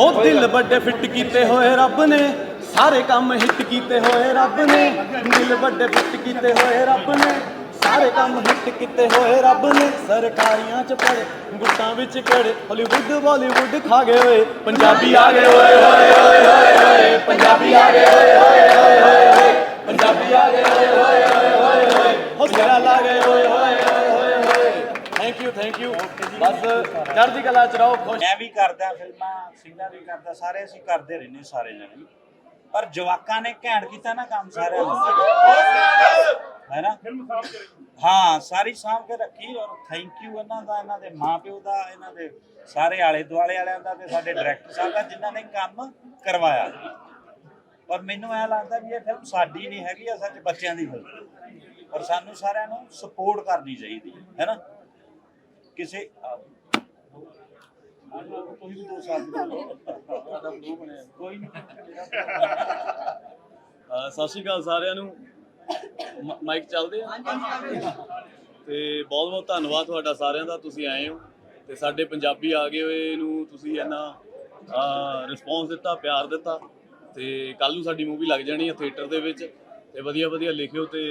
ਉਹ ਦਿਲ ਵੱਡੇ ਫਿੱਟ ਕੀਤੇ ਹੋਏ ਰੱਬ ਨੇ, ਸਾਰੇ ਕੰਮ ਹਿੱਟ ਕੀਤੇ ਹੋਏ ਰੱਬ ਨੇ। ਦਿਲ ਵੱਡੇ ਫਿੱਟ ਕੀਤੇ ਹੋਏ ਰੱਬ ਨੇ, ਸਾਰੇ ਕੰਮ ਹਿੱਟ ਕੀਤੇ ਹੋਏ ਰੱਬ ਨੇ। ਸਰਕਾਰੀਆਂ ਚ ਪੜੇ ਗੁੱਟਾਂ ਵਿੱਚ ਕਿਹੜੇ ਹਾਲੀਵੁੱਡ ਬਾਲੀਵੁੱਡ ਖਾ ਗਏ ਓਏ ਪੰਜਾਬੀ ਆ ਗਏ ਓਏ ਹੋਏ ਹੋਏ ਹੋਏ ਹੋਏ। ਪੰਜਾਬੀ ਆ ਗਏ ਓਏ ਹੋਏ ਹੋਏ ਹੋਏ। ਪੰਜਾਬੀ ਆ ਗਏ ਓਏ ਹੋਏ ਹੋਏ ਹੋਏ ਹੋ ਸਿਰਾ ਲਾ ਗਏ ਓਏ ਹੋਏ ਯੂ ਥੈਂਕ ਯੂ ਬਸ ਚੜ੍ਹਦੀ ਕਲਾ ਚ ਰਹੋ ਖੁਸ਼। ਮੈਂ ਵੀ ਕਰਦਾ ਫਿਲਮਾਂ ਸਿੰਘਾਂ ਵੀ ਕਰਦਾ ਸਾਰੇ ਅਸੀਂ ਕਰਦੇ ਰਹਿੰਦੇ ਸਾਰੇ ਜਣੇ। ਪਰ ਜਵਾਕਾਂ ਨੇ ਘੈਂਟ ਕੀਤਾ ਨਾ ਕੰਮ ਸਾਰਿਆਂ ਨੂੰ ਹੈ ਨਾ? ਹਾਂ ਸਾਰੀ ਸਾਂਭ ਕੇ ਰੱਖੀ ਔਰ ਥੈਂਕ ਯੂ ਇਹਨਾਂ ਦਾ ਇਹਨਾਂ ਦੇ ਮਾਪਿਓ ਦਾ ਇਹਨਾਂ ਦੇ ਸਾਰੇ ਆਲੇ ਦੁਆਲੇ ਵਾਲਿਆਂ ਦਾ ਤੇ ਸਾਡੇ ਡਾਇਰੈਕਟਰ ਸਾਹਿਬ ਦਾ ਜਿਨ੍ਹਾਂ ਨੇ ਕੰਮ ਕਰਵਾਇਆ। ਪਰ ਮੈਨੂੰ ਐ ਲੱਗਦਾ ਵੀ ਇਹ ਫਿਲਮ ਸਾਡੀ ਨਹੀਂ ਹੈਗੀ ਅਸਲ 'ਚ ਬੱਚਿਆਂ ਦੀ ਫਿਲਮ ਔਰ ਸਾਨੂੰ ਸਾਰਿਆਂ ਨੂੰ ਸਪੋਰਟ ਕਰਨੀ ਚਾਹੀਦੀ ਹੈ ਹੈ ਨਾ? ਕਿਸੇ ਤੁਸੀਂ ਵੀ ਦੋ ਸਾਲ ਦੀ ਬਲੂ ਬਣਿਆ ਕੋਈ ਨਹੀਂ ਸਤਿ ਸ਼੍ਰੀ ਅਕਾਲ ਸਾਰਿਆਂ ਨੂੰ। ਮਾਈਕ ਚੱਲਦੇ ਆ? ਤੇ ਬਹੁਤ ਬਹੁਤ ਧੰਨਵਾਦ ਤੁਹਾਡਾ ਸਾਰਿਆਂ ਦਾ ਤੁਸੀਂ ਆਏ ਹੋ। ਤੇ ਸਾਡੇ ਪੰਜਾਬੀ ਆ ਗਏ ਹੋਏ ਨੂੰ ਤੁਸੀਂ ਇੰਨਾ ਰਿਸਪੌਂਸ ਦਿੱਤਾ ਪਿਆਰ ਦਿੱਤਾ। ਤੇ ਕੱਲ ਨੂੰ ਸਾਡੀ ਮੂਵੀ ਲੱਗ ਜਾਣੀ ਹੈ ਥੀਏਟਰ ਦੇ ਵਿੱਚ। ਤੇ ਵਧੀਆ ਵਧੀਆ ਲਿਖਿਓ ਤੇ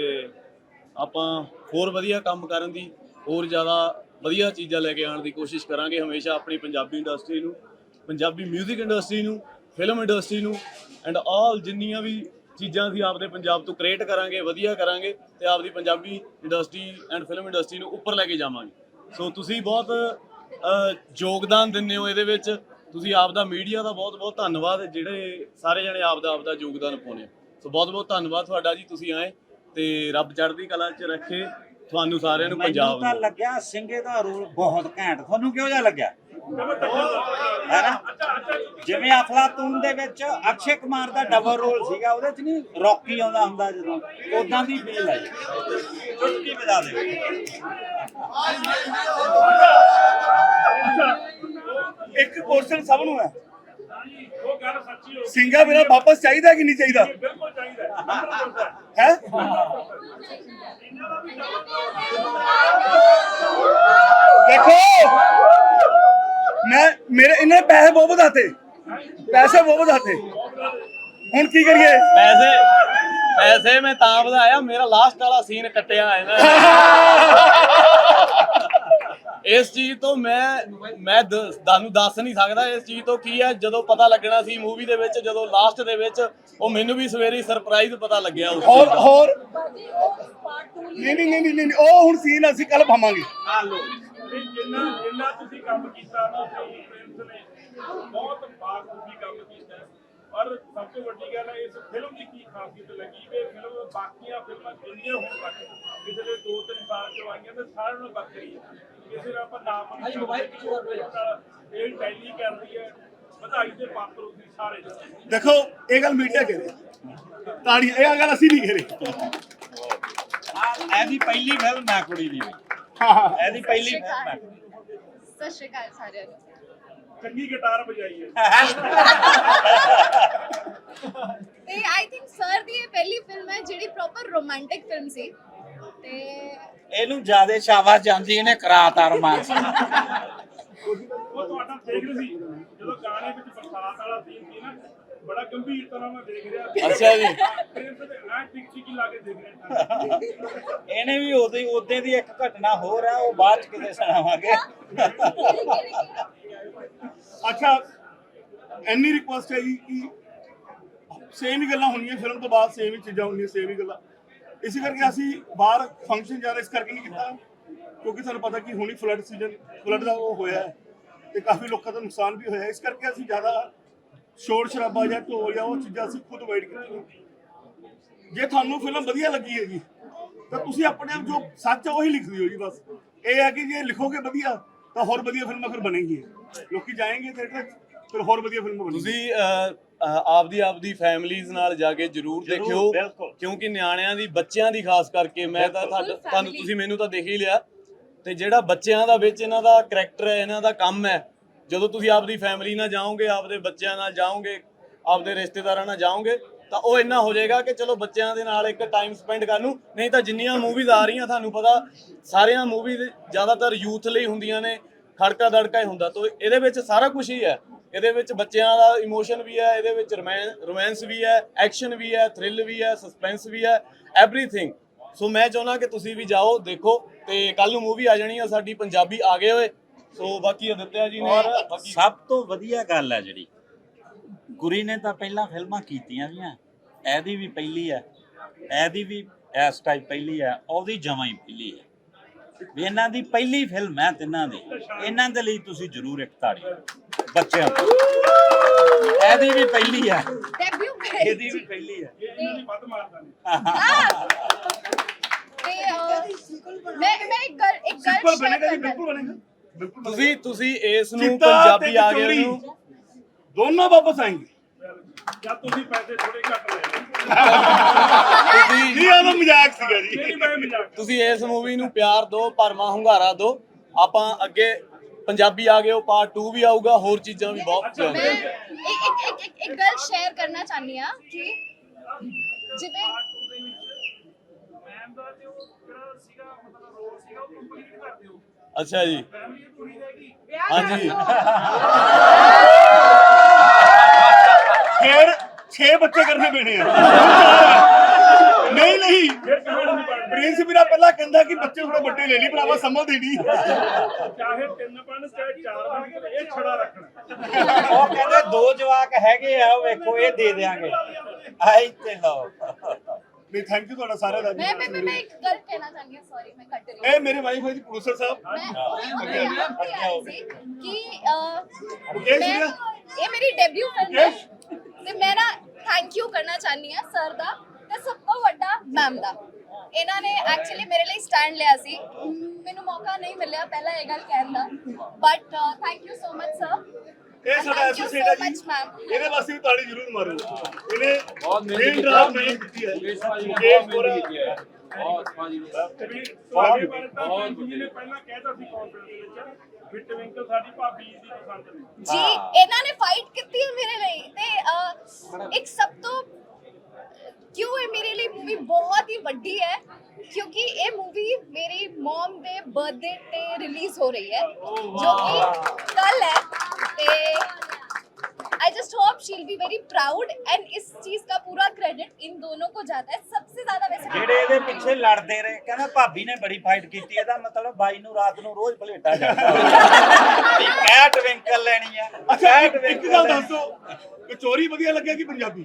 ਆਪਾਂ ਹੋਰ ਵਧੀਆ ਕੰਮ ਕਰਨ ਦੀ ਹੋਰ ਜ਼ਿਆਦਾ ਵਧੀਆ ਚੀਜ਼ਾਂ ਲੈ ਕੇ ਆਉਣ ਦੀ ਕੋਸ਼ਿਸ਼ ਕਰਾਂਗੇ ਹਮੇਸ਼ਾ ਆਪਣੀ ਪੰਜਾਬੀ ਇੰਡਸਟਰੀ ਨੂੰ, ਪੰਜਾਬੀ 뮤직 ਇੰਡਸਟਰੀ ਨੂੰ ਫਿਲਮ ਇੰਡਸਟਰੀ ਨੂੰ ਐਂਡ ਆਲ ਜਿੰਨੀਆਂ ਵੀ ਚੀਜ਼ਾਂ ਅਸੀਂ ਆਪਦੇ ਪੰਜਾਬ ਤੋਂ ਕ੍ਰੀਏਟ ਕਰਾਂਗੇ, ਵਧੀਆ ਕਰਾਂਗੇ ਤੇ ਆਪਦੀ Punjabi industry and film industry ਨੂੰ ਉੱਪਰ ਲੈ ਕੇ ਜਾਵਾਂਗੇ। ਸੋ ਤੁਸੀਂ ਬਹੁਤ ਯੋਗਦਾਨ ਦਿੰਦੇ ਹੋ ਇਹਦੇ ਵਿੱਚ। ਤੁਸੀਂ ਆਪਦਾ ਮੀਡੀਆ ਦਾ ਬਹੁਤ ਬਹੁਤ ਧੰਨਵਾਦ, ਜਿਹੜੇ ਸਾਰੇ ਜਣੇ ਆਪਦਾ ਆਪਦਾ ਯੋਗਦਾਨ ਪਾਉਂਦੇ ਸੋ ਬਹੁਤ ਬਹੁਤ ਧੰਨਵਾਦ ਤੁਹਾਡਾ ਜੀ, ਤੁਸੀਂ ਆਏ ਤੇ ਰੱਬ ਚੜ੍ਹਦੀ ਕਲਾ 'ਚ ਰੱਖੇ। ਤੁਹਾਨੂੰ ਸਾਰਿਆਂ ਨੂੰ ਪੰਜਾਬ ਤਾਂ ਨੂੰ। ਲੱਗਿਆ ਸਿੰਘੇ ਦਾ ਰੋਲ ਬਹੁਤ ਘੈਂਟ। ਤੁਹਾਨੂੰ ਕਿਹੋ ਜਿਹਾ ਲੱਗਿਆ? ਹੈਨਾ? ਜਿਵੇਂ ਅਫਲਾਤੂਨ ਦੇ ਵਿੱਚ ਅਕਸ਼ੇ ਕੁਮਾਰ ਦਾ ਡਬਲ ਰੋਲ ਸੀਗਾ ਉਹਦੇ ਚ ਨਹੀਂ ਰੌਕੀ ਆਉਂਦਾ ਹੁੰਦਾ ਜਦੋਂ? ਉਦਾਂ ਦੀ ਫੀਲ ਆਈ ਚੁਟਕੀ ਵਜਾ ਦੇ ਇੱਕ ਕੁਐਸਚਨ ਸਭ ਨੂੰ ਹੈ। ਸਿੰਘਾ ਮੇਰਾ ਵਾਪਸ ਚਾਹੀਦਾ ਕਿ ਨਹੀਂ ਚਾਹੀਦਾ? ਬਿਲਕੁਲ ਚਾਹੀਦਾ ਹੈ? ਦੇਖੋ। ਮੈਂ ਮੇਰੇ ਇਹਨੇ ਪੈਸੇ ਬਹੁਤ ਵਧਾਤੇ। ਪੈਸੇ ਬਹੁਤ ਵਧਾਤੇ। ਹੁਣ ਕੀ ਕਰੀਏ? ਪੈਸੇ ਪੈਸੇ ਮੈਂ ਤਾਂ ਵਧਾਇਆ ਮੇਰਾ ਲਾਸਟ ਵਾਲਾ ਸੀਨ ਕੱਟਿਆ ਹੈ ਨਾ। ਇਸ ਚੀਜ਼ ਤੋਂ ਮੈਂ ਮੈਂ ਦ- ਤੁਹਾਨੂੰ ਦੱਸ ਨਹੀਂ ਸਕਦਾ ਇਸ ਚੀਜ਼ ਤੋਂ ਕੀ ਹੈ ਜਦੋਂ ਪਤਾ ਲੱਗਣਾ ਸੀ ਮੂਵੀ ਦੇ ਵਿੱਚ ਜਦੋਂ ਲਾਸਟ ਦੇ ਵਿੱਚ ਉਹ ਮੈਨੂੰ ਵੀ ਸਵੇਰੇ ਸਰਪ੍ਰਾਈਜ਼ ਪਤਾ ਲੱਗਿਆ ਉਸ ਹੋਰ ਹੋਰ। ਨਹੀਂ ਨਹੀਂ ਨਹੀਂ ਨਹੀਂ ਨਹੀਂ, ਉਹ ਹੁਣ ਸੀਨ ਅਸੀਂ ਕੱਲ ਪਾਵਾਂਗੇ। ਵੀ ਜਿੰਨਾ ਜਿੰਨਾ ਤੁਸੀਂ ਕੰਮ ਕੀਤਾ ਨਾ ਤੁਸੀਂ ਪ੍ਰਿੰਸ ਨੇ ਬਹੁਤ ਤੁਸੀਂ ਕੰਮ ਕੀਤਾ ਹੈ। ਔਰ ਸਭ ਤੋਂ ਵੱਡੀ ਗੱਲ ਹੈ ਇਸ ਫਿਲਮ ਦੀ ਕੀ ਖਾਸੀਅਤ ਲੱਗੀ ਵੀ ਇਹ ਫਿਲਮ ਬਾਕੀਆਂ ਫਿਲਮਾਂ ਜਿੰਨੀਆਂ ਹੁਣ ਤੱਕ ਪਿਛਲੇ 2-3 ਸਾਲ ਚ ਆਈਆਂ ਤੇ ਸਾਰਿਆਂ ਨਾਲੋਂ ਵੱਖਰੀ ਹੈ। ਕਿਸੇ ਦਾ ਆਪਾਂ ਨਾਮ ਨਹੀਂ ਸਕਦੇ ਇਹ ਟੈਲੀ ਕਰਦੀ ਹੈ ਵਧਾਈ ਦੇ ਪਾਤਰ ਤੁਸੀਂ ਸਾਰੇ ਦੇਖੋ ਇਹ ਗੱਲ ਮੀਡੀਆ ਕਹ ਰਹੀ। ਤਾੜੀ ਇਹ ਗੱਲ ਅਸੀਂ ਨਹੀਂ ਕਹ ਰਹੇ। ਆਹ ਇਹਦੀ ਪਹਿਲੀ ਫਿਲਮ ਮੈਂ ਕੁੜੀ ਦੀ ਹਾਂ ਹਾਂ। ਇਹਦੀ ਪਹਿਲੀ ਫਿਲਮ ਦੀ। ਸਤਿ ਸ਼੍ਰੀ ਅਕਾਲ ਸਾਰਿਆਂ ਨੂੰ। ਚੰਗੀ ਗਿਟਾਰ ਵਜਾਈ ਹੈ। ਤੇ ਆਈ ਥਿੰਕ ਸਰ ਦੀ ਇਹ ਪਹਿਲੀ ਫਿਲਮ ਹੈ ਜਿਹੜੀ ਪ੍ਰੋਪਰ ਰੋਮਾਂਟਿਕ ਫਿਲਮ ਸੀ। ਤੇ ਇਹਨੂੰ ਜਿਆਦੇ ਸ਼ਾਬਾਸ਼ ਜਾਂਦੀ ਇਹਨੇ ਕਰਾਤਾ ਰੋਮਾਂਸ ਉਹ ਤੁਹਾਡਾ ਦੇਖ ਰਹੀ ਸੀ। ਜਦੋਂ ਗਾਣੇ ਵਿੱਚ ਬਰਸਾਤ ਵਾਲਾ ਸੀਨ ਸੀ ਨਾ ਬੜਾ ਗੰਭੀਰ ਤਰ੍ਹਾਂ ਮੈਂ ਦੇਖ ਰਿਹਾ। ਸੀ ਅੱਛਾ ਜੀ। ਪ੍ਰਿੰਸ ਦੇ ਐ ਟਿਕ ਟਿਕੀ ਲਾ ਕੇ ਦੇਖ ਰਿਹਾ ਇਹਨੇ ਵੀ ਉਹਦੀ ਉਹਦੇ ਦੀ ਇੱਕ ਘਟਨਾ ਹੋਰ ਆ ਉਹ ਬਾਅਦ ਚ ਕਿਤੇ ਸੁਣਾਵਾਂਗੇ। ਅੱਛਾ ਐਨੀ ਰਿਕੁਐਸਟ ਹੈ ਜੀ ਕਿ ਸੇਮ ਹੀ ਗੱਲਾਂ ਹੋਣੀਆਂ ਫਿਲਮ ਤੋਂ ਬਾਅਦ ਸੇਮ ਹੀ ਚੀਜ਼ਾਂ ਹੋਣੀਆਂ ਸੇਮ ਹੀ ਗੱਲਾਂ। ਇਸੇ ਕਰਕੇ ਅਸੀਂ ਬਾਹਰ ਫੰਕਸ਼ਨ ਜ਼ਿਆਦਾ ਇਸ ਕਰਕੇ ਨਹੀਂ ਕੀਤਾ, ਕਿਉਂਕਿ ਤੁਹਾਨੂੰ ਪਤਾ ਕਿ ਹੁਣੀ ਫਲੱਡ ਸੀਜ਼ਨ ਫਲੱਡ ਦਾ ਉਹ ਹੋਇਆ ਹੈ ਤੇ ਕਾਫੀ ਲੋਕਾਂ ਦਾ ਨੁਕਸਾਨ ਵੀ ਹੋਇਆ ਇਸ ਕਰਕੇ ਅਸੀਂ ਜ਼ਿਆਦਾ ਸ਼ੋਰ ਸ਼ਰਾਬਾ ਜਾਂ ਢੋਲ ਜਾਂ ਉਹ ਚੀਜ਼ਾਂ ਅਸੀਂ ਖੁਦ ਅਵਾਇਡ ਕੀਤੀਆਂ ਜੇ ਤੁਹਾਨੂੰ ਫਿਲਮ ਵਧੀਆ ਲੱਗੀ ਹੈ ਜੀ ਤਾਂ ਤੁਸੀਂ ਆਪਣੇ ਆਪ ਜੋ ਸੱਚ ਹੈ ਉਹੀ ਲਿਖਦੇ ਹੋ ਜੀ ਬਸ। ਇਹ ਹੈ ਕਿ ਜੇ ਲਿਖੋਗੇ ਵਧੀਆ, ਤਾਂ ਹੋਰ ਵਧੀਆ ਫਿਲਮਾਂ ਫਿਰ ਬਣੇਗੀ ਲੋਕੀ ਜਾਏਂਗੇ ਥੀਏਟਰ 'ਚ, ਫਿਰ ਹੋਰ ਵਧੀਆ ਫਿਲਮਾਂ ਬਣਨਗੀਆਂ ਤੁਸੀਂ ਆਪਦੀ ਆਪਦੀ ਫੈਮਲੀਜ਼ ਨਾਲ ਜਾ ਕੇ ਜਰੂਰ ਦੇਖਿਓ। ਕਿਉਂਕਿ ਨਿਆਣਿਆਂ ਦੀ ਬੱਚਿਆਂ ਦੀ ਖਾਸ ਕਰਕੇ ਮੈਂ ਤਾਂ ਤੁਹਾਨੂੰ ਤੁਸੀਂ ਮੈਨੂੰ ਤਾਂ ਦੇਖ ਹੀ ਲਿਆ। ਤੇ ਜਿਹੜਾ ਬੱਚਿਆਂ ਦਾ ਵਿੱਚ ਇਹਨਾਂ ਦਾ ਕੈਰੈਕਟਰ ਹੈ ਇਹਨਾਂ ਦਾ ਕੰਮ ਹੈ ਜਦੋਂ ਤੁਸੀਂ ਆਪਦੀ ਫੈਮਿਲੀ ਨਾਲ ਜਾਓਗੇ ਆਪਦੇ ਬੱਚਿਆਂ ਨਾਲ ਜਾਓਗੇ ਆਪਦੇ ਰਿਸ਼ਤੇਦਾਰਾਂ ਨਾਲ ਜਾਓਗੇ ਤਾਂ ਉਹ ਇੰਨਾ ਹੋ ਜਾਏਗਾ ਕਿ ਚਲੋ ਬੱਚਿਆਂ ਦੇ ਨਾਲ ਇੱਕ ਟਾਈਮ ਸਪੈਂਡ ਕਰਨ ਨੂੰ ਨਹੀਂ ਤਾਂ ਜਿੰਨੀਆਂ ਮੂਵੀਜ਼ ਆ ਰਹੀਆਂ ਤੁਹਾਨੂੰ ਪਤਾ ਸਾਰੀਆਂ ਮੂਵੀਜ਼ ਜ਼ਿਆਦਾਤਰ ਯੂਥ ਲਈ ਹੁੰਦੀਆਂ ਨੇ ਖੜਕਾ ਦੜਕਾ ਹੀ ਹੁੰਦਾ। ਤਾਂ ਇਹਦੇ ਵਿੱਚ ਸਾਰਾ ਕੁਝ ਹੀ ਹੈ। ਇਹਦੇ ਵਿੱਚ ਬੱਚਿਆਂ ਦਾ ਇਮੋਸ਼ਨ ਵੀ ਹੈ ਇਹਦੇ ਵਿੱਚ ਰੋਮਾਂਸ ਵੀ ਹੈ ਐਕਸ਼ਨ ਵੀ ਹੈ ਥ੍ਰਿਲ ਵੀ ਹੈ ਸਸਪੈਂਸ ਵੀ ਹੈ ਐਵਰੀਥਿੰਗ ਸੋ ਮੈਂ ਚਾਹੁੰਦਾ ਕਿ ਤੁਸੀਂ ਵੀ ਜਾਓ ਦੇਖੋ ਤੇ ਕੱਲ ਨੂੰ ਮੂਵੀ ਆ ਜਾਣੀ ਆ ਸਾਡੀ ਪੰਜਾਬੀ ਆ ਗਏ ਹੋਏ। ਸੋ ਬਾਕੀ ਅਦਿੱਤਿਆ ਜੀ ਨੇ। ਔਰ ਬਾਕੀ ਸਭ ਤੋਂ ਵਧੀਆ ਗੱਲ ਹੈ ਜਿਹੜੀ ਗੁਰੀ ਨੇ ਤਾਂ ਪਹਿਲਾਂ ਫਿਲਮਾਂ ਕੀਤੀਆਂ ਵੀਆਂ ਇਹਦੀ ਵੀ ਪਹਿਲੀ ਹੈ ਇਹਦੀ ਵੀ ਇਸ ਟਾਈਪ ਪਹਿਲੀ ਹੈ ਉਹਦੀ ਜਮਾਂ ਹੀ ਪਹਿਲੀ ਹੈ। ਵੀ ਇਹਨਾਂ ਦੀ ਪਹਿਲੀ ਫਿਲਮ ਹੈ ਤਿੰਨਾਂ ਦੀ ਇਹਨਾਂ ਦੇ ਲਈ ਤੁਸੀਂ ਜ਼ਰੂਰ ਇੱਕ ਤਾੜੀ ਬੱਚਿਆਂ ਇਹਦੀ ਵੀ ਪਹਿਲੀ ਆ। ਡੈਬਿਊ ਇਹਦੀ ਵੀ ਪਹਿਲੀ ਆ। ਇਹਨਾਂ ਦੀ ਵੱਧ ਮਾਰਦਾ ਨੇ ਤੁਸੀਂ ਤੁਸੀਂ ਇਸ ਨੂੰ ਪੰਜਾਬੀ ਆ ਗਿਆ ਨੂੰ। ਦੋਨੋਂ ਵਾਪਸ ਆਏਂਗੇ। ਜਾਂ ਤੁਸੀਂ ਪੈਸੇ ਥੋੜੇ ਘੱਟ ਲੈ ਲਓ। ਤੁਸੀਂ ਨਹੀਂ ਉਹ ਮਜ਼ਾਕ ਸੀਗਾ ਜੀ। ਤੁਸੀਂ ਇਸ ਮੂਵੀ ਨੂੰ ਪਿਆਰ ਦਿਓ ਭਰਵਾਂ ਹੁੰਗਾਰਾ ਦਿਓ ਆਪਾਂ ਅੱਗੇ ਪੰਜਾਬੀ ਆ ਗਏ ਉਹ ਪਾਰਟ 2 ਵੀ ਆਊਗਾ ਹੋਰ ਚੀਜ਼ਾਂ ਵੀ ਬਹੁਤ ਮੈਂ ਚੱਲਦੀਆਂ ਇੱਕ ਇੱਕ ਇੱਕ ਇੱਕ ਇੱਕ ਗੱਲ ਸ਼ੇਅਰ ਕਰਨਾ ਚਾਹਨੀ ਆ ਕਿ ਜਿਵੇਂ ਮੈਮ ਦਾ ਤੇ ਉਹ ਜਿਹੜਾ ਸੀਗਾ ਮਤਲਬ ਰੋਲ ਸੀਗਾ ਉਹ ਕੰਪਲੀਟ ਕਰ ਦਿਓ। ਅੱਛਾ ਜੀ। ਫੈਮਿਲੀ ਪੂਰੀ ਰਹੇਗੀ ਹਾਂਜੀ। ਫਿਰ 6 ਬੱਚੇ ਕਰਨੇ ਪੈਣੇ ਆ। ਨਹੀਂ ਨਹੀਂ। ਪ੍ਰਿੰਸ ਵੀਰਾ ਪਹਿਲਾਂ ਕਹਿੰਦਾ ਕਿ ਬੱਚੇ ਥੋੜੇ ਵੱਡੇ ਲੈ ਲਈ ਭਰਾਵਾ ਸੰਭਲਦੇ ਨਹੀਂ। ਚਾਹੇ ਤਿੰਨ ਬਣ ਚਾਹੇ ਚਾਰ ਬਣ ਇਹ ਛੜਾ ਰੱਖਣਾ। ਉਹ ਕਹਿੰਦੇ ਦੋ ਜਵਾਕ ਹੈਗੇ ਆ ਉਹ ਵੇਖੋ ਇਹ ਦੇ ਦੇਾਂਗੇ ਆਈ ਤੇ ਲਓ। ਨਹੀਂ ਥੈਂਕ ਯੂ ਤੁਹਾਡਾ ਸਾਰਿਆਂ ਦਾ। ਮੈਂ ਮੈਂ ਮੈਂ- ਇੱਕ ਗੱਲ ਕਹਿਣਾ ਚਾਹਨੀ ਆ ਸੌਰੀ ਮੈਂ ਕੱਟ ਰਹੀ ਇਹ ਮੇਰੇ ਵਾਈਫ ਹੈ ਜੀ ਪ੍ਰੋਡਿਊਸਰ ਸਾਹਿਬ। ਮੈਂ ਕਿ ਇਹ ਮੇਰੀ ਡੈਬਿਊ ਫਿਲਮ ਹੈ। ਤੇ ਮੈਂ ਨਾ ਥੈਂਕ ਯੂ ਕਰਨਾ ਚਾਹਨੀ ਆ ਸਰ ਦਾ। ਤੇ ਸਭ ਤੋਂ ਵੱਡਾ ਮੈਮ ਦਾ। ਇਹਨਾਂ ਨੇ ਐਕਚੁਅਲੀ ਮੇਰੇ ਲਈ ਸਟੈਂਡ ਲਿਆ ਸੀ। ਮੈਨੂੰ ਮੌਕਾ ਨਹੀਂ ਮਿਲਿਆ ਪਹਿਲਾਂ ਇਹ ਗੱਲ ਕਹਿਣ ਦਾ। But thank you so much sir ਇਹ ਸਾਡਾ ਐਸੋਸੀਏਟ ਹੈ ਜੀ. ਇਹਦੇ ਵਾਸਤੇ ਵੀ ਤਾੜੀ ਜ਼ਰੂਰ ਮਾਰੋ ਇਹਨੇ ਬਹੁਤ ਮਿਹਨਤ ਕੀਤੀ ਹੈ। ਮਿਹਨਤ ਕੀਤੀ ਹੈ। ਮੁਕੇਸ਼ ਭਾਜੀ ਨੇ ਮੁਕੇਸ਼ ਬਹੁਤ ਪੂਰਾ- ਮਿਹਨਤ ਕੀਤੀ ਹੈ। ਬਹੁਤ ਭਾਜੀ ਨੇ। ਤੇ ਵੀ ਤੁਹਾਡੇ ਬਾਰੇ ਤਾਂ ਭੈਣ ਜੀ ਨੇ ਪਹਿਲਾਂ ਕਹਿਤਾ ਸੀ ਕਾਨਫਰੰਸ ਦੇ ਵਿੱਚ। ਵੀ ਟਵਿੰਕਲ ਸਾਡੀ ਭਾਬੀ ਦੀ ਪਸੰਦ ਨੇ ਜੀ ਇਹਨਾਂ ਨੇ ਫਾਈਟ ਕੀਤੀ ਹੈ ਮੇਰੇ ਲਈ। ਤੇ ਇੱਕ ਸਭ ਤੋਂ ਕਿਉਂ ਇਹ ਮੇਰੇ ਲਈ ਮੂਵੀ ਬਹੁਤ ਹੀ ਵੱਡੀ ਹੈ ਕਿਉਂਕਿ ਇਹ ਮੂਵੀ ਮੇਰੀ ਮਮ ਦੇ ਬਰਥਡੇ ਤੇ ਰਿਲੀਜ਼ ਹੋ ਰਹੀ ਹੈ ਜੋ ਕਿ ਕੱਲ ਹੈ ਤੇ I just hope she will be very proud and इस चीज का पूरा क्रेडिट इन दोनों को जाता है सबसे ज्यादा वैसे ਜਿਹੜੇ ਇਹਦੇ ਪਿੱਛੇ ਲੜਦੇ ਰਹੇ ਕਹਿੰਦਾ ਭਾਬੀ ਨੇ ਬੜੀ ਫਾਈਟ ਕੀਤੀ ਇਹਦਾ ਮਤਲਬ ਬਾਈ ਨੂੰ ਰਾਤ ਨੂੰ ਰੋਜ਼ ਭਲੇਟਾ ਜਾਂਦਾ ਵੀ ਕੈਟ ਵਿੰਕਲ ਲੈਣੀ ਆ ਅੱਛਾ ਕੈਟ ਇੱਕ ਵਿੰਕਲ ਗੱਲ ਲੈਣੀ ਦੱਸ ਦਿਓ ਕਚੋਰੀ ਵਧੀਆ ਲੱਗਿਆ ਕਿ ਪੰਜਾਬੀ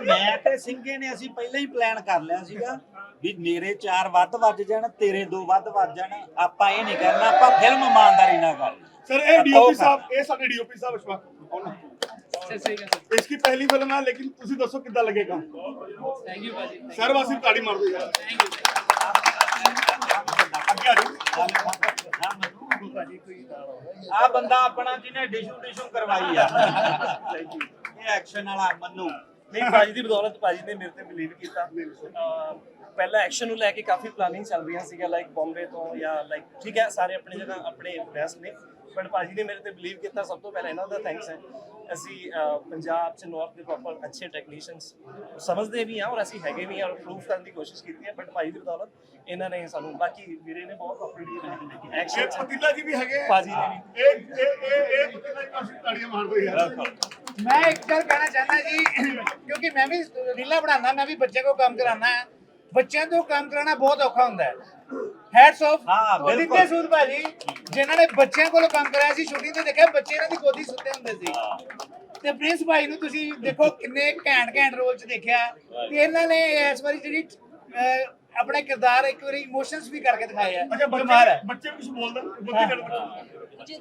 ਮੈਂ ਤੇ ਸਿੰਘੇ ਨੇ ਪਹਿਲਾਂ ਚਾਰ ਵੱਧ ਵੱਜ ਜਾਣ ਤੇਰੇ ਦੋ ਵੱਧ ਵੱਜ ਜਾਣ। ਆਪਾਂ ਇਹ ਨਹੀਂ ਕਰਨਾ ਆਪਾਂ ਫਿਲਮ ਇਮਾਨਦਾਰੀ ਨਾਲ ਕਰ ਸਰ ਇਹ ਡੀਓਪੀ ਸਾਹਿਬ ਇਹ ਸਾਡੇ ਡੀਓਪੀ ਸਾਹਿਬ ਅਸ਼ਵਾਕ ਸਰ ਸਹੀ ਗੱਲ ਸਰ। ਇਸ ਦੀ ਪਹਿਲੀ ਫਿਲਮ ਹੈ ਲੇਕਿਨ ਤੁਸੀਂ ਦੱਸੋ ਕਿੱਦਾਂ ਲੱਗੇਗਾ? ਥੈਂਕ ਯੂ ਭਾਜੀ। ਸਰ ਬਸ ਇੱਕ ਤਾੜੀ ਮਾਰ ਦਿਓ ਯਾਰ ਥੈਂਕ ਯੂ ਅੱਗੇ ਆ ਜਾਓ। ਆ ਬੰਦਾ ਆਪਣਾ ਜਿਹਨੇ ਡਿਸ਼ੂ ਡਿਸ਼ੂ ਕਰਵਾਈ ਆ। ਇਹ ਐਕਸ਼ਨ ਵਾਲਾ ਮੰਨੂ। ਨਹੀਂ ਭਾਜੀ ਦੀ ਬਦੌਲਤ ਭਾਜੀ ਨੇ ਮੇਰੇ ਤੇ ਬਿਲੀਵ ਕੀਤਾ। ਅਹ ਪਹਿਲਾਂ ਐਕਸ਼ਨ ਨੂੰ ਲੈ ਕੇ ਕਾਫੀ ਪਲਾਨਿੰਗ ਚੱਲ ਰਹੀਆਂ ਸੀਗਾ ਲਾਈਕ ਬੰਬੇ ਤੋਂ ਜਾਂ ਲਾਈਕ ਠੀਕ ਹੈ ਸਾਰੇ ਆਪਣੀ ਜਗ੍ਹਾ ਆਪਣੇ ਬੈਸਟ ਨੇ। ਬਟ ਭਾਜੀ ਨੇ ਮੇਰੇ ਤੇ ਬਲੀਵ ਕੀਤਾ ਸਭ ਤੋਂ ਪਹਿਲਾਂ ਇਹਨਾਂ ਦਾ ਥੈਂਕਸ ਹੈ। ਅਸੀਂ ਪੰਜਾਬ ਚ ਨਾਰਥ ਦੇ ਪ੍ਰੋਪਰ ਅੱਛੇ ਟੈਕਨੀਸ਼ੀਅਨਸ ਸਮਝਦੇ ਵੀ ਆ ਔਰ ਅਸੀਂ ਹੈਗੇ ਵੀ ਆ ਔਰ ਪ੍ਰੂਫ ਕਰਨ ਦੀ ਕੋਸ਼ਿਸ਼ ਕੀਤੀ ਹੈ ਬਟ ਭਾਜੀ ਦੀ ਬਦੌਲਤ ਇਹਨਾਂ ਨੇ ਸਾਨੂੰ ਬਾਕੀ ਵੀਰੇ ਨੇ ਬਹੁਤ ਆਪਰੇਟਿਵ ਕੀਤੀ ਐਕਸ਼ਨ ਪਤੀਲਾ ਜੀ ਵੀ ਹੈਗੇ। ਭਾਜੀ ਨੇ ਵੀ। ਇਹ ਇਹ ਇਹ ਇਹ ਪਤੀਲਾ ਜੀ ਪਾਸੇ ਤਾੜੀਆਂ ਮਾਰਦੇ ਮੈਂ ਇੱਕ ਗੱਲ ਕਹਿਣਾ ਚਾਹੁੰਦਾ ਜੀ ਕਿਉਂਕਿ ਮੈਂ ਵੀ ਰੀਲਾ ਬਣਾਉਂਦਾ ਮੈਂ ਵੀ ਬੱਚੇ ਕੋ ਕੰਮ ਕਰਾਉਣਾ ਹੈ। ਬੱਚਿਆਂ ਤੋਂ ਕੰਮ ਕਰਾਉਣਾ ਬਹੁਤ ਔਖਾ ਹੁੰਦਾ ਹੈ। ਹੈਡਸ ਆਫ ਹਾਂ, ਬਿਲਕੁਲ। ਦਿੱਤੇ ਸੂਦ ਭਾਜੀ ਜਿਨ੍ਹਾਂ ਨੇ ਬੱਚਿਆਂ ਕੋਲੋਂ ਕੰਮ ਕਰਾਇਆ ਸੀ ਸ਼ੂਟਿੰਗ ਤੇ ਦੇਖਿਆ ਬੱਚੇ ਇਹਨਾਂ ਦੀ ਗੋਦੀ ਸੁੱਤੇ ਹੁੰਦੇ ਸੀ। ਤੇ ਪ੍ਰਿੰਸ ਭਾਈ ਨੂੰ ਤੁਸੀਂ ਦੇਖੋ ਕਿੰਨੇ ਘੈਂਟ ਘੈਂਟ ਰੋਲ ਚ ਦੇਖਿਆ। ਤੇ ਇਹਨਾਂ ਨੇ ਇਸ ਵਾਰੀ ਜਿਹੜੀ ਆਪਣੇ ਕਿਰਦਾਰ ਇੱਕ ਵਾਰੀ ਇਮੋਸ਼ਨਸ ਵੀ ਕਰਕੇ ਦਿਖਾਏ ਆ। ਅੱਛਾ ਕਮਾਲ ਹੈ। ਬੱਚੇ ਬੱਚੇ ਕੁਝ ਬੋਲਦਾ ਬੱਚੇ ਗੱਲ ਬੱਚੇ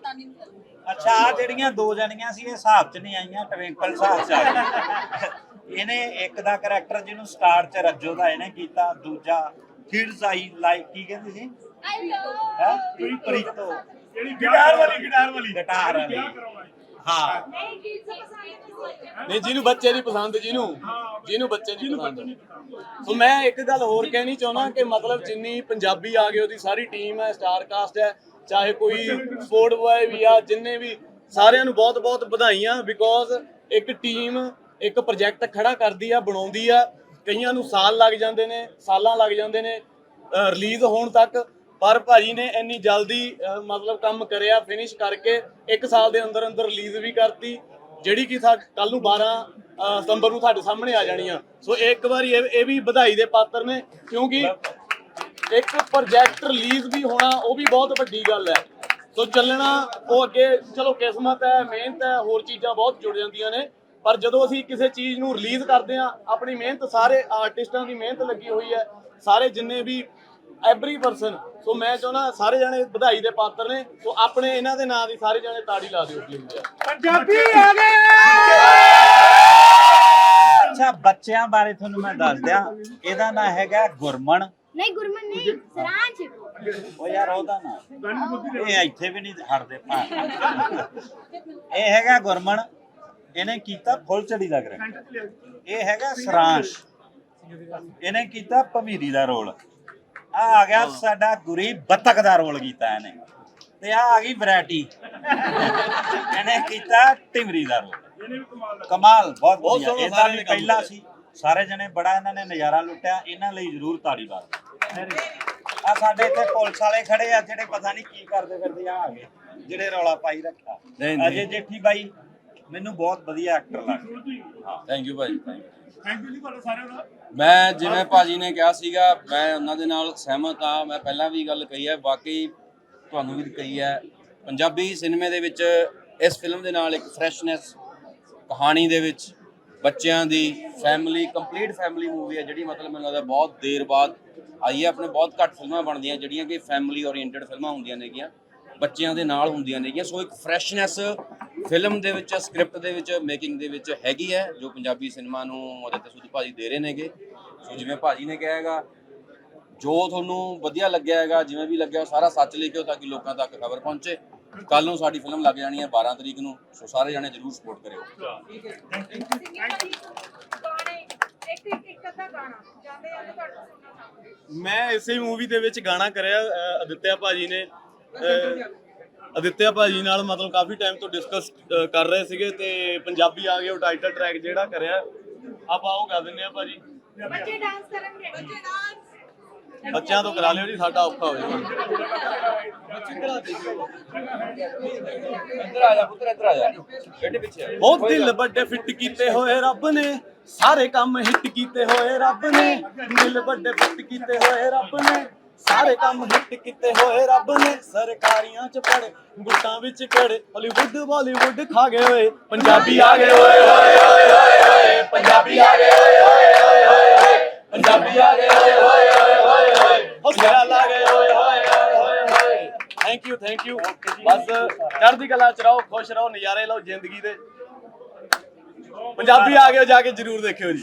ਅੱਛਾ ਆ ਜਿਹੜੀਆਂ ਦੋ ਜਣੀਆਂ ਸੀ ਇਹ ਹਿਸਾਬ 'ਚ ਨਹੀਂ ਆਈਆਂ ਟਵਿੰਕਲ ਹਿਸਾਬ 'ਚ ਆ ਗਈਆਂ। ਇਹਨੇ ਇੱਕ ਦਾ ਕਰੈਕਟਰ ਜਿਹਨੂੰ ਸਟਾਰ 'ਚ ਰੱਜੋ ਦਾ ਇਹਨੇ ਕੀਤਾ ਦੂਜਾ ਕਿਡਸ ਆਈ ਲਾਈਕ ਕੀ ਕਹਿੰਦੇ ਸੀ? ਆਈ ਲਵ ਹੈ? ਪ੍ਰੀਤੋ। ਜਿਹੜੀ ਗਿਟਾਰ ਵਾਲੀ ਗਿਟਾਰ ਵਾਲੀ ਗਿਟਾਰ ਵਾਲੀ। ਵਿਆਹ ਕਰਾਉਣਾ ਹੈ। ਹਾਂ। ਨਹੀਂ ਕੀ ਪਸੰਦ ਨਹੀਂ ਜਿਹਨੂੰ ਬੱਚੇ ਦੀ ਪਸੰਦ ਜਿਹਨੂੰ। ਜਿਹਨੂੰ ਬੱਚੇ ਦੀ ਪਸੰਦ। ਸੋ ਮੈਂ ਇੱਕ ਗੱਲ ਹੋਰ ਕਹਿਣੀ ਚਾਹੁੰਦਾ ਕਿ ਮਤਲਬ ਜਿੰਨੀ ਪੰਜਾਬੀ ਆ ਗਏ ਉਹਦੀ ਸਾਰੀ ਟੀਮ ਹੈ ਸਟਾਰ ਕਾਸਟ ਹੈ ਚਾਹੇ ਕੋਈ ਸਪੋਰਟ ਬॉय ਵੀ ਆ ਜਿੰਨੇ ਵੀ ਸਾਰਿਆਂ ਨੂੰ ਬਹੁਤ-ਬਹੁਤ ਵਧਾਈਆਂ ਬਿਕੋਜ਼ ਇੱਕ ਟੀਮ ਇੱਕ ਪ੍ਰੋਜੈਕਟ ਖੜਾ ਕਰਦੀ ਆ, ਬਣਾਉਂਦੀ ਆ, ਕਈਆਂ ਨੂੰ ਸਾਲ ਲੱਗ ਜਾਂਦੇ ਨੇ, ਸਾਲਾਂ ਲੱਗ ਜਾਂਦੇ ਨੇ ਰਿਲੀਜ਼ ਹੋਣ ਤੱਕ, ਪਰ ਭਾਜੀ ਨੇ ਇੰਨੀ ਜਲਦੀ ਮਤਲਬ ਕੰਮ ਕਰਿਆ ਫਿਨਿਸ਼ ਕਰਕੇ ਇੱਕ ਸਾਲ ਦੇ ਅੰਦਰ ਅੰਦਰ ਰਿਲੀਜ਼ ਵੀ ਕਰਤੀ, ਜਿਹੜੀ ਕਿ ਕੱਲ ਨੂੰ 12 ਸਤੰਬਰ ਨੂੰ ਤੁਹਾਡੇ ਸਾਹਮਣੇ ਆ ਜਾਣੀ ਆ। ਸੋ ਇੱਕ ਵਾਰੀ ਇਹ ਇਹ ਵੀ ਵਧਾਈ ਦੇ ਪਾਤਰ ਨੇ, ਕਿਉਂਕਿ ਇੱਕ ਪ੍ਰੋਜੈਕਟ ਰਿਲੀਜ਼ ਵੀ ਹੋਣਾ, ਉਹ ਵੀ ਬਹੁਤ ਵੱਡੀ ਗੱਲ ਹੈ। ਸੋ ਚੱਲਣਾ, ਉਹ ਅੱਗੇ, ਚਲੋ ਕਿਸਮਤ ਹੈ, ਮਿਹਨਤ ਹੈ, ਹੋਰ ਚੀਜ਼ਾਂ ਬਹੁਤ ਜੁੜ ਜਾਂਦੀਆਂ ਨੇ ਪਰ ਜਦੋਂ ਅਸੀਂ ਕਿਸੇ ਚੀਜ਼ ਨੂੰ ਰਿਲੀਜ਼ ਕਰਦੇ ਆ ਆਪਣੀ ਮਿਹਨਤ ਸਾਰੇ ਆਰਟਿਸਟਾਂ ਦੀ ਮਿਹਨਤ ਲੱਗੀ ਹੋਈ ਹੈ ਸਾਰੇ ਜਿੰਨੇ ਵੀ ਐਵਰੀ ਪਰਸਨ ਸੋ ਮੈਂ ਚਾਹੁੰਦਾ ਸਾਰੇ ਜਣੇ ਵਧਾਈ ਦੇ ਪਾਤਰ ਨੇ ਸੋ ਆਪਣੇ ਇਹਨਾਂ ਦੇ ਨਾਂ ਦੀ ਸਾਰੇ ਜਣੇ ਤਾੜੀ ਲਾ ਦਿਓ ਪਲੀਜ਼ ਪੰਜਾਬੀ ਆ ਗਏ! ਅੱਛਾ ਬੱਚਿਆਂ ਬਾਰੇ ਤੁਹਾਨੂੰ ਮੈਂ ਦੱਸ ਦਿਆਂ ਇਹਦਾ ਨਾਂ ਹੈਗਾ ਗੁਰਮਨ ਨਹੀਂ ਗੁਰਮਨ ਨਹੀਂ ਸਰਾਂਚ ਉਹ ਯਾਰ ਉਹਦਾ ਨਾਂ। ਇਹ ਇੱਥੇ ਵੀ ਨਹੀਂ ਹਟਦੇ। ਭਾਂ ਇਹ ਹੈਗਾ ਗੁਰਮਨ ਇਹਨੇ ਕੀਤਾ ਫੁੱਲਝੜੀ ਦਾ ਕਰੈਕਟਰ ਇਹ ਹੈਗਾ ਸਰਾਂਸ਼। ਇਹਨੇ ਕੀਤਾ ਭਮੀਰੀ ਦਾ ਰੋਲ। ਆ ਆ ਗਿਆ ਸਾਡਾ ਗੁਰੀ ਬੱਤਕ ਦਾ ਰੋਲ ਕੀਤਾ ਇਹਨੇ। ਤੇ ਆ ਆ ਗਈ ਵੈਰਾਈਟੀ। ਇਹਨੇ ਕੀਤਾ ਟਿਮਰੀ ਦਾ ਰੋਲ। ਇਹਨੇ ਵੀ ਕਮਾਲ ਬਹੁਤ ਬਹੁਤ ਵਧੀਆ। ਇਹਦਾ ਵੀ ਪਹਿਲਾ। ਸੀ। ਸਾਰੇ ਜਣੇ ਬੜਾ ਇਹਨਾਂ ਨੇ ਨਜ਼ਾਰਾ ਲੁੱਟਿਆ। ਇਹਨਾਂ ਲਈ ਜ਼ਰੂਰ ਤਾੜੀ ਮਾਰ ਆ ਸਾਡੇ ਇੱਥੇ ਪੁਲਿਸ ਵਾਲੇ ਖੜੇ ਆ ਜਿਹੜੇ ਪਤਾ ਨਹੀਂ ਕੀ ਕਰਦੇ ਫਿਰਦੇ ਆ ਆ ਗਏ। ਜਿਹੜੇ ਰੌਲਾ ਪਾਈ ਰੱਖਿਆ। ਅਜੇ ਜੇਠੀ ਬਾਈ ਮੈਨੂੰ ਬਹੁਤ ਵਧੀਆ ਐਕਟਰ ਲੱਗਦਾ ਥੈਂਕ ਯੂ ਭਾਜੀ ਥੈਂਕ ਯੂ ਥੈਂਕ ਯੂ ਜੀ ਤੁਹਾਡਾ ਸਾਰਿਆਂ ਦਾ। ਮੈਂ ਜਿਵੇਂ ਭਾਜੀ ਨੇ ਕਿਹਾ ਸੀਗਾ ਮੈਂ ਉਹਨਾਂ ਦੇ ਨਾਲ ਸਹਿਮਤ ਹਾਂ। ਮੈਂ ਪਹਿਲਾਂ ਵੀ ਗੱਲ ਕਹੀ ਹੈ ਬਾਕੀ ਤੁਹਾਨੂੰ ਵੀ ਕਹੀ ਹੈ। ਪੰਜਾਬੀ ਸਿਨੇਮੇ ਦੇ ਵਿੱਚ ਇਸ ਫਿਲਮ ਦੇ ਨਾਲ ਇੱਕ ਫਰੈਸ਼ਨੈਸ ਕਹਾਣੀ ਦੇ ਵਿੱਚ ਬੱਚਿਆਂ ਦੀ ਫੈਮਿਲੀ ਕੰਪਲੀਟ ਫੈਮਿਲੀ ਮੂਵੀ ਹੈ ਜਿਹੜੀ ਮਤਲਬ ਮੈਨੂੰ ਲੱਗਦਾ ਬਹੁਤ ਦੇਰ ਬਾਅਦ ਆਈ ਹੈ। ਆਪਣੇ ਬਹੁਤ ਘੱਟ ਫਿਲਮਾਂ ਬਣਦੀਆਂ ਜਿਹੜੀਆਂ ਕਿ ਫੈਮਿਲੀ ਓਰੀਐਂਟਡ ਫਿਲਮਾਂ ਹੁੰਦੀਆਂ ਨੇਗੀਆਂ ਬੱਚਿਆਂ ਦੇ ਨਾਲ ਹੁੰਦੀਆਂ ਨੇਗੀਆਂ। ਸੋ ਇੱਕ ਫਰੈਸ਼ਨੈਸ ਫਿਲਮ ਦੇ ਵਿੱਚ ਸਕ੍ਰਿਪਟ ਦੇ ਵਿੱਚ ਮੇਕਿੰਗ ਦੇ ਵਿੱਚ ਹੈਗੀ ਹੈ ਜੋ ਪੰਜਾਬੀ ਸਿਨੇਮਾ ਨੂੰ ਆਦਿਤਿ ਸੂਦ ਭਾਜੀ ਦੇ ਰਹੇ ਨੇਗੇ। ਸੋ ਜਿਵੇਂ ਭਾਜੀ ਨੇ ਕਿਹਾ ਹੈਗਾ ਜੋ ਤੁਹਾਨੂੰ ਵਧੀਆ ਲੱਗਿਆ ਹੈਗਾ ਜਿਵੇਂ ਵੀ ਲੱਗਿਆ ਉਹ ਸਾਰਾ ਸੱਚ ਲਿਖਿਓ ਤਾਂ ਕਿ ਲੋਕਾਂ ਤੱਕ ਖਬਰ ਪਹੁੰਚੇ। ਕੱਲ ਨੂੰ ਸਾਡੀ ਫਿਲਮ ਲੱਗ ਜਾਣੀ ਹੈ 12 ਤਰੀਕ ਨੂੰ ਸੋ ਸਾਰੇ ਜਣੇ ਜਰੂਰ ਸਪੋਰਟ ਕਰਿਓ। ਗਾਣੇ ਇੱਕ ਇੱਕ ਇੱਕ ਅੱਧਾ ਗਾਣਾ ਜਾਂਦੇ ਜਾਂਦੇ ਤੁਹਾਡੇ ਸੁਣਨਾ ਮੈਂ ਇਸੇ ਮੂਵੀ ਦੇ ਵਿੱਚ ਗਾਣਾ ਕਰਿਆ ਅਹ, ਅਦਿੱਤਿਆ ਭਾਜੀ ਨੇ ਅਦਿੱਤਿਆ ਭਾਜੀ ਨਾਲ ਮਤਲਬ ਕਾਫੀ ਟਾਈਮ ਤੋਂ ਡਿਸਕਸ ਕਰ ਰਹੇ ਸੀਗੇ ਤੇ ਪੰਜਾਬੀ ਆ ਗਿਆ ਉਹ ਟਾਈਟਲ ਟਰੈਕ ਜਿਹੜਾ ਕਰਿਆ ਆਪਾਂ ਉਹ ਕਰ ਦਿੰਨੇ ਆ ਭਾਜੀ। ਬੱਚੇ ਡਾਂਸ ਕਰਨਗੇ। ਬੱਚੇ ਡਾਂਸ ਬੱਚਿਆਂ ਤੋਂ ਕਰਾ ਲਿਓ ਜੀ ਸਾਡਾ ਔਖਾ ਹੋ ਜਾਊਗਾ। ਇੱਧਰ ਆ ਜਾ ਪੁੱਤਰ ਇੱਧਰ ਆ ਜਾ। ਬੇਟੇ ਪਿੱਛੇ। ਆ ਬਹੁਤ ਦਿਲ ਵੱਡੇ ਫਿੱਟ ਕੀਤੇ ਹੋਏ ਰੱਬ ਨੇ ਸਾਰੇ ਕੰਮ ਹਿੱਟ ਕੀਤੇ ਹੋਏ ਰੱਬ ਨੇ। ਦਿਲ ਵੱਡੇ ਫਿੱਟ ਕੀਤੇ ਹੋਏ ਰੱਬ ਨੇ। ਸਾਰੇ ਕੰਮ ਹਿੱਟ ਕੀਤੇ ਹੋਏ ਰੱਬ ਨੇ ਸਰਕਾਰੀਆਂ ਚ ਪੜੇ ਗੁੱਟਾਂ ਵਿੱਚ ਕੜੇ ਹਾਲੀਵੁੱਡ ਬਾਲੀਵੁੱਡ ਖਾ ਗਏ ਹੋਏ ਪੰਜਾਬੀ ਆ ਗਏ ਓਏ ਹੋਏ ਹੋਏ ਹੋਏ ਹੋਏ ਪੰਜਾਬੀ ਆ ਗਏ ਓਏ ਹੋਏ ਹੋਏ ਹੋਏ ਹੋਏ ਪੰਜਾਬੀ ਆ ਗਏ ਓਏ ਹੋਏ ਹੋਏ ਹੋਏ ਹੋਏ ਹੌਸਲਾ ਲਾ ਗਏ ਓਏ ਹੋਏ ਹੋਏ ਹੋਏ ਥੈਂਕ ਯੂ ਥੈਂਕ ਯੂ ਬਸ ਚੜ੍ਹਦੀ ਕਲਾ ਚ ਰਹੋ ਖੁਸ਼ ਰਹੋ ਨਜ਼ਾਰੇ ਲਓ ਜ਼ਿੰਦਗੀ ਦੇ ਪੰਜਾਬੀ ਆ ਗਏ ਜਾ ਕੇ ਜਰੂਰ ਦੇਖਿਓ ਜੀ